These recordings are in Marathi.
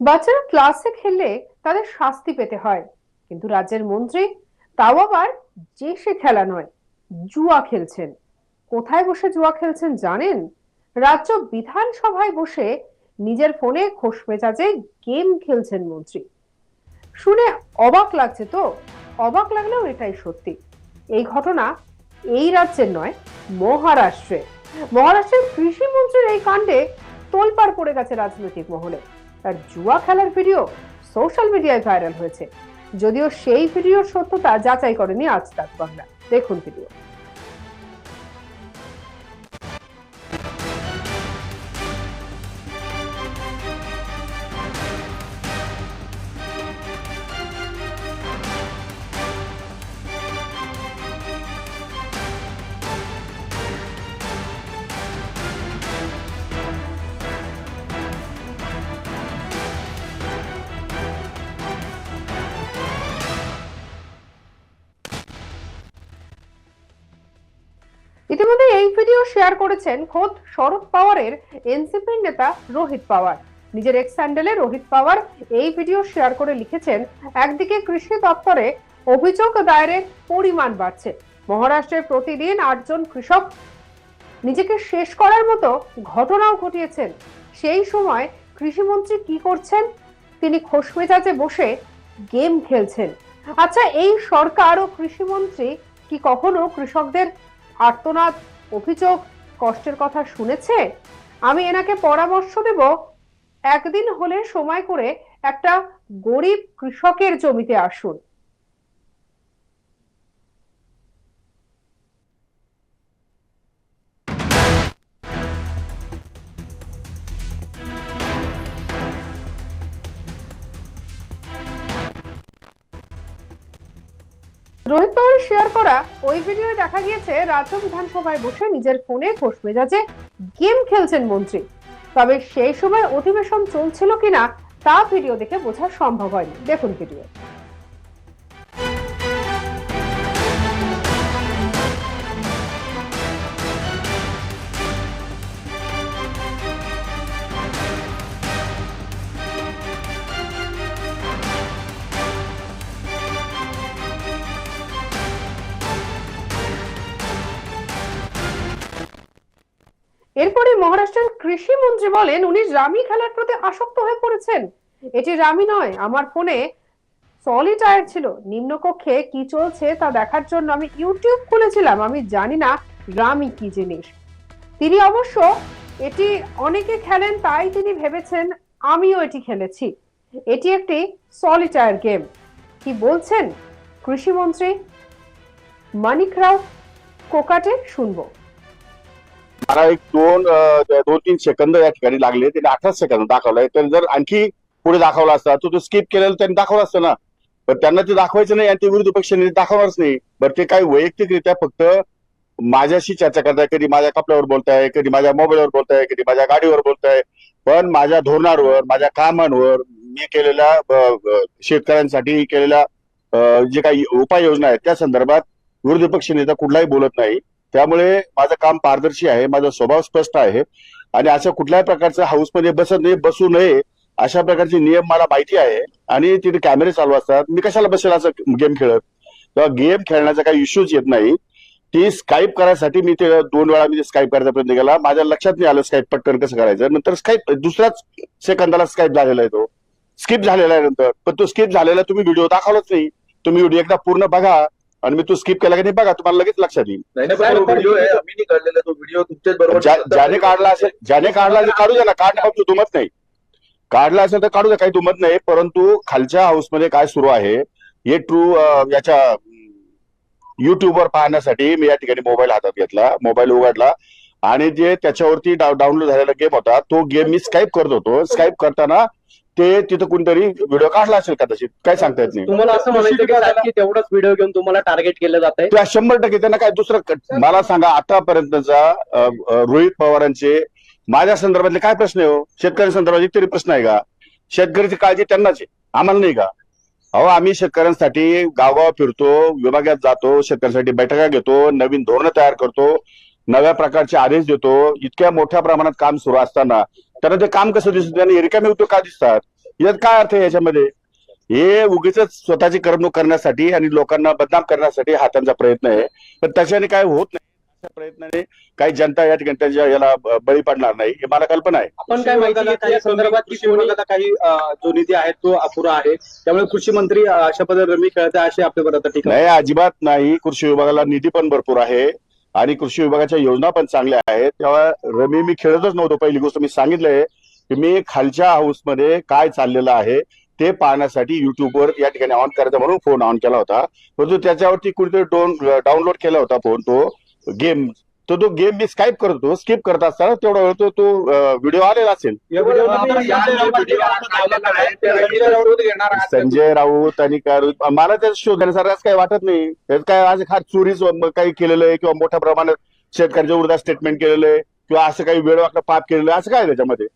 বাচ্চারা ক্লাসে খেললে তাদের শাস্তি পেতে হয়। কিন্তু রাজ্যের মন্ত্রী তাও আবার যে সে খেলা নয়, জুয়া খেলছেন। কোথায় বসে জুয়া খেলছেন জানেন? রাজ্য বিধানসভায় বসে নিজের ফোনে খোশ মেজাজে গেম খেলছেন মন্ত্রী। শুনে অবাক লাগছে তো? অবাক লাগলেও এটাই সত্যি। এই ঘটনা এই রাজ্যের নয়, মহারাষ্ট্রে। মহারাষ্ট্রের কৃষিমন্ত্রীর এই কাণ্ডে তোলপাড় পড়ে গেছে রাজনৈতিক মহলে। তার জুয়া খেলার ভিডিও সোশ্যাল মিডিয়ায় ভাইরাল হয়েছে। যদিও সেই ভিডিওর সত্যতা যাচাই করেনি আজ তাক বাংলা। দেখুন ভিডিও। ভিডিও শেয়ার করেছেন খোদ শরদ পাওয়ারের এনসিপি নেতা রোহিত পাওয়ার। নিজের এক্স স্যান্ডেলে রোহিত পাওয়ার এই ভিডিও শেয়ার করে লিখেছেন, একদিকে কৃষি দপ্তরে অভিযোগ দায়েরের পরিমাণ বাড়ছে। মহারাষ্ট্রে প্রতিদিন আটজন কৃষক নিজেকে শেষ করার মতো ঘটনাও ঘটিয়েছেন। সেই সময় কৃষিমন্ত্রী কি করছেন? তিনি খোশমেজাজে বসে গেম খেলছেন। আচ্ছা এই সরকার ও কৃষিমন্ত্রী কি কখনো কৃষকদের আর্তনাদ অভিযোগ কষ্টের কথা শুনেছে? আমি এনাকে পরামর্শ দেব, একদিন হলে সময় করে একটা গরিব কৃষকের জমিতে আসুন। রোহিত পাওয়ার শেয়ার করা ওই ভিডিওয়ে দেখা গিয়েছে রাজ্য বিধানসভায় বসে নিজের ফোনে ঘোষ মেজাজে গেম খেলছেন মন্ত্রী। তবে সেই সময় অধিবেশন চলছিল কিনা, তা ভিডিও দেখে বোঝা সম্ভব হয়নি। দেখুন ভিডিও এরপরে মহারাষ্ট্রের কৃষি মন্ত্রী বলেন, উনি রামি খেলার প্রতি আসক্ত হয়ে পড়েছেন। এটি রামি নয়, আমার ফোনে সলিটায়ার ছিল। নিম্নকক্ষে কি চলছে তা দেখার জন্য আমি ইউটিউব খুলেছিলাম, আমি জানি না রামি কি জিনিস। তিনি অবশ্য এটি অনেকে খেলেন, তাই তিনি ভেবেছেন আমিও এটি খেলেছি। এটি একটি সলিটায়ার গেম। কি বলছেন কৃষিমন্ত্রী মানিক রাও, কোকাটে শুনব। मला एक दोन दोन तीन सेकंद या ठिकाणी लागले. त्याने अठरा सेकंद दाखवलाय. तर जर आणखी पुढे दाखवला असता तर तो स्किप केलेलं त्यांनी दाखवलं असतं ना. पण त्यांना ते दाखवायचं नाही आणि ते विरोधी पक्ष दाखवणारच नाही. बरं ते काही वैयक्तिकरित्या फक्त माझ्याशी चर्चा करताय कधी माझ्या कपड्यावर बोलताय कधी माझ्या मोबाईलवर बोलताय कधी माझ्या गाडीवर बोलताय. पण माझ्या धोरणांवर माझ्या कामांवर मी केलेल्या शेतकऱ्यांसाठी केलेल्या जे काही उपाययोजना आहेत त्या संदर्भात विरोधी पक्ष नेता कुठलाही बोलत नाही. त्यामुळे माझं काम पारदर्शी आहे माझा स्वभाव स्पष्ट आहे. आणि अशा कुठल्याही प्रकारचं हाऊसमध्ये बसत नाही बसू नये अशा प्रकारचे नियम मला माहिती आहे. आणि तिथे कॅमेरे चालू असतात. मी कशाला बसेल असं गेम खेळत? तेव्हा गेम खेळण्याचा काही इश्यूच येत नाही. ती स्काईप करायसाठी मी ते दोन वेळा मी स्काईप करायचा प्रयत्न केला. माझ्या लक्षात नाही आलं स्काईप पटकन कसं करायचं. नंतर स्काईप दुसऱ्याच सेकंदाला स्काईप झालेला आहे तो. स्किप झालेला आहे नंतर. पण तो स्किप झालेला तुम्ही व्हिडिओ दाखवलाच नाही. तुम्ही व्हिडिओ एकदा पूर्ण बघा. आणि मी तो स्किप केला की नाही बघा तुम्हाला लगेच लक्षात येईल. नाही नाही पण तो व्हिडिओ आहे आम्ही नाही काढलेला तो व्हिडिओ तुमच्याच बरोबर ज्या- ज्याने काढला असेल ज्याने काढला असेल काढू द्या ना काढण्या बाबतीत दुमत नाही. काढला असेल तर काढू द्या काही दुमत नाही परंतु खालच्या हाऊसमध्ये काय सुरू आहे हे ट्रू याच्या युट्यूबवर पाहण्यासाठी मी या ठिकाणी मोबाईल हातात घेतला मोबाईल उघडला आणि जे त्याच्यावरती डाउनलोड झालेला गेम होता तो गेम मी स्काईप करत होतो. स्काईप करताना ते तिथं कोणतरी व्हिडिओ काढला असेल कदाचित. काय सांगता येत नाही. तुम्हाला असं म्हणायचं की तेवढाच व्हिडिओ घेऊन तुम्हाला टार्गेट केलं जात आहे त्या शंभर टक्के त्यांना काय दुसरं मला सांगा आतापर्यंतचा रोहित पवारांचे माझ्या संदर्भातले काय प्रश्न आहे हो? शेतकरी संदर्भात एक तरी प्रश्न आहे का? शेतकऱ्याची काळजी त्यांनाच आहे. आम्हाला नाही का? अहो आम्ही शेतकऱ्यांसाठी गावगाव फिरतो विभागात जातो शेतकऱ्यांसाठी बैठका घेतो नवीन धोरणं तयार करतो नव्या प्रकारचे आदेश देतो इतक्या मोठ्या प्रमाणात काम सुरू असताना त्यांना ते काम कसं दिसतं त्यांना रिकामे उद्योग का दिसतात? यात काय अर्थ आहे याच्यामध्ये? हे उगीच स्वतःची करमणूक करण्यासाठी आणि लोकांना बदनाम करण्यासाठी हा त्यांचा प्रयत्न आहे. पण त्याच्याने काय होत नाही. अशा प्रयत्नाने काही जनता या ठिकाणी त्यांच्या याला बळी पडणार नाही हे मला कल्पना आहे. आपण काय माहिती या संदर्भात कृषी विभागाचा काही जो निधी आहे तो अपुरा आहे. त्यामुळे कृषी मंत्री अशा पद्धतीने रमी खेळत आहे आता टीका नाही अजिबात नाही. कृषी विभागाला निधी पण भरपूर आहे. आणि कृषी विभागाच्या योजना पण चांगल्या आहेत. तेव्हा रमी मी खेळतच नव्हतो. पहिली गोष्ट मी सांगितलंय की मी खालच्या हाऊसमध्ये काय चाललेलं आहे ते पाहण्यासाठी युट्यूबवर या ठिकाणी ऑन करायचा म्हणून फोन ऑन केला होता. परंतु त्याच्यावरती कुणीतरी डोन डाउनलोड केला होता फोन तो. गेम तो तो गेम मी स्काईप करत होतो स्किप करत असताना तेवढा वेळ तो तो व्हिडिओ आलेला असेल? संजय राऊत आणि काय- मला त्याचा शोध घेण्यासारखं असं काही वाटत नाही. त्यात काय आज हा चोरी काही केलेलं आहे किंवा मोठ्या प्रमाणात शेतकऱ्यांच्या विरोधात स्टेटमेंट केलेलं आहे किंवा असं काही वेळ वाटलं पाप केलेलं आहे असं काय त्याच्यामध्ये?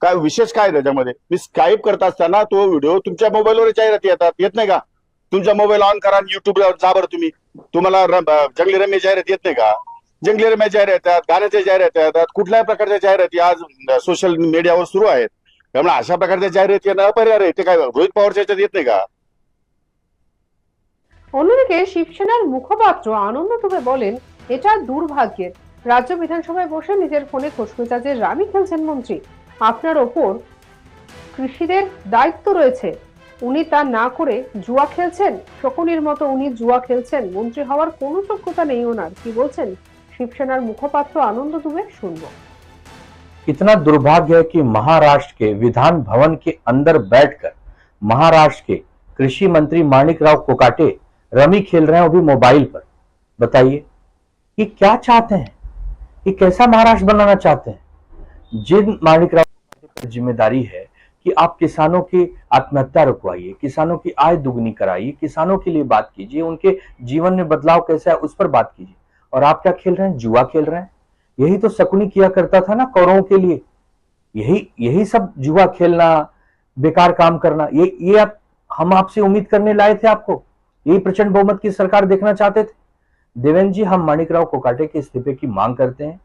काय विशेष काय त्याच्यामध्ये? मी स्काईप करत असताना तो व्हिडिओ तुमच्या मोबाईलवर जाहिराती येतात. येत नाही का? तुमचा मोबाईल ऑन करा युट्यूबवर जा बरं तुम्ही. तुम्हाला जंगली रम्य जाहिरात येत नाही का? जंगली रम्य जाहिरात येतात गाण्याच्या जाहिराती येतात कुठल्याही प्रकारच्या जाहिराती आज सोशल मीडियावर सुरू आहेत त्यामुळे अशा प्रकारच्या जाहिराती येणं अपरिहार्य आहे ते काय रोहित पवारच्या याच्यात येत नाही का অন্যদিকে শিবসেনার মুখপাত্র আনন্দ দুবে বলেন এটা দুর্ভাগ্যের রাজ্য বিধানসভায় বসে নিজের ফোনে খোশমেজাজের রামি খেলছেন মন্ত্রী আপনার ওপর কৃষিদের দায়িত্ব রয়েছে উনি তা না করে জুয়া খেলছেন শকুনির মতো উনি জুয়া খেলছেন মন্ত্রী হওয়ার কোনো যোগ্যতা নেই ওনার কি বলছেন शिवसेना मुखपात्र आनंद दुबे सुनबो। इतना दुर्भाग्य है कि महाराष्ट्र के विधान भवन के अंदर बैठकर महाराष्ट्र के कृषि मंत्री माणिक राव कोकाटे रमी खेल रहे हैं वो भी मोबाइल पर। बताइए, ये क्या चाहते हैं? ये कैसा महाराष्ट्र बनाना चाहते हैं? जिन माणिक राव पर ज़िम्मेदारी है कि आप किसानों की आत्महत्या रुकवाइए, किसानों की आय दुगनी कराइए, किसानों के लिए बात कीजिए, उनके जीवन में बदलाव कैसा है उस पर बात कीजिए। और आप क्या खेल रहे हैं? जुआ खेल रहे हैं? यही तो शकुनी किया करता था ना कौरवों के लिए। यही यही सब जुआ खेलना, बेकार काम करना, ये ये आप, हम आपसे उम्मीद करने लाए थे आपको। यही प्रचंड बहुमत की सरकार देखना चाहते थे। देवेंद्र जी, हम माणिकराव कोकाटे के इस्तीफे की मांग करते हैं।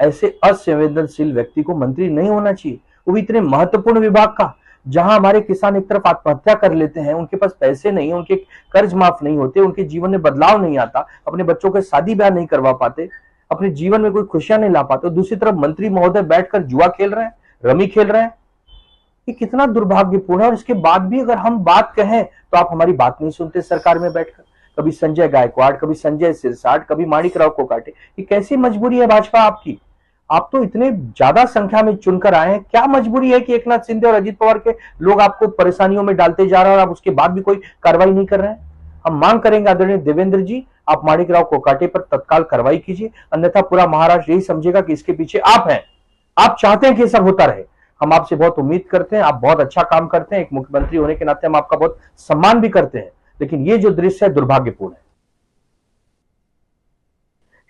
ऐसे असंवेदनशील व्यक्ति को मंत्री नहीं होना चाहिए। वो भी इतने महत्वपूर्ण विभाग का जहाँ हमारे किसान एक तरफ़ आत्महत्या कर लेते हैं, उनके पास पैसे नहीं उनके कर्ज माफ़ नहीं होते, उनके जीवन में बदलाव नहीं आता, अपने बच्चों के शादी ब्याह नहीं करवा पाते, अपने जीवन में कोई खुशियाँ नहीं ला पाते दूसरी तरफ़ मंत्री महोदय बैठकर जुआ खेल रहे हैं, रमी खेल रहे हैं। ये कितना दुर्भाग्यपूर्ण है, और इसके बाद भी अगर हम बात कहें तो आप हमारी बात नहीं सुनते सरकार में बैठकर। कभी संजय गायकवाड़, कभी संजय सिरसाट, कभी माणिक राव को काटे ये कैसी मजबूरी है भाजपा आपकी? आप तो इतने ज़्यादा संख्या में चुनकर आए हैं। क्या मजबूरी है कि एक नाथ शिंदे और अजित पवार के लोग आपको परेशानियों में डालते जा रहे हैं और आप उसके बाद भी कोई कार्रवाई नहीं कर रहे हैं? हम मांग करेंगे आदरणीय देवेंद्र जी, आप माणिक राव कोकाटे पर तत्काल कार्रवाई कीजिए। अन्यथा पूरा महाराष्ट्र यही समझेगा कि इसके पीछे आप हैं। आप चाहते हैं कि सब होता रहे। हम आपसे बहुत उम्मीद करते हैं, आप बहुत अच्छा काम करते हैं। एक मुख्यमंत्री होने के नाते हम आपका बहुत सम्मान भी करते हैं। लेकिन ये जो दृश्य है दुर्भाग्यपूर्ण है।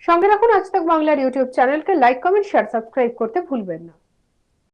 সঙ্গে রাখুন আজ তক বাংলার ইউটিউব চ্যানেলকে। লাইক কমেন্ট শেয়ার সাবস্ক্রাইব করতে ভুলবেন না।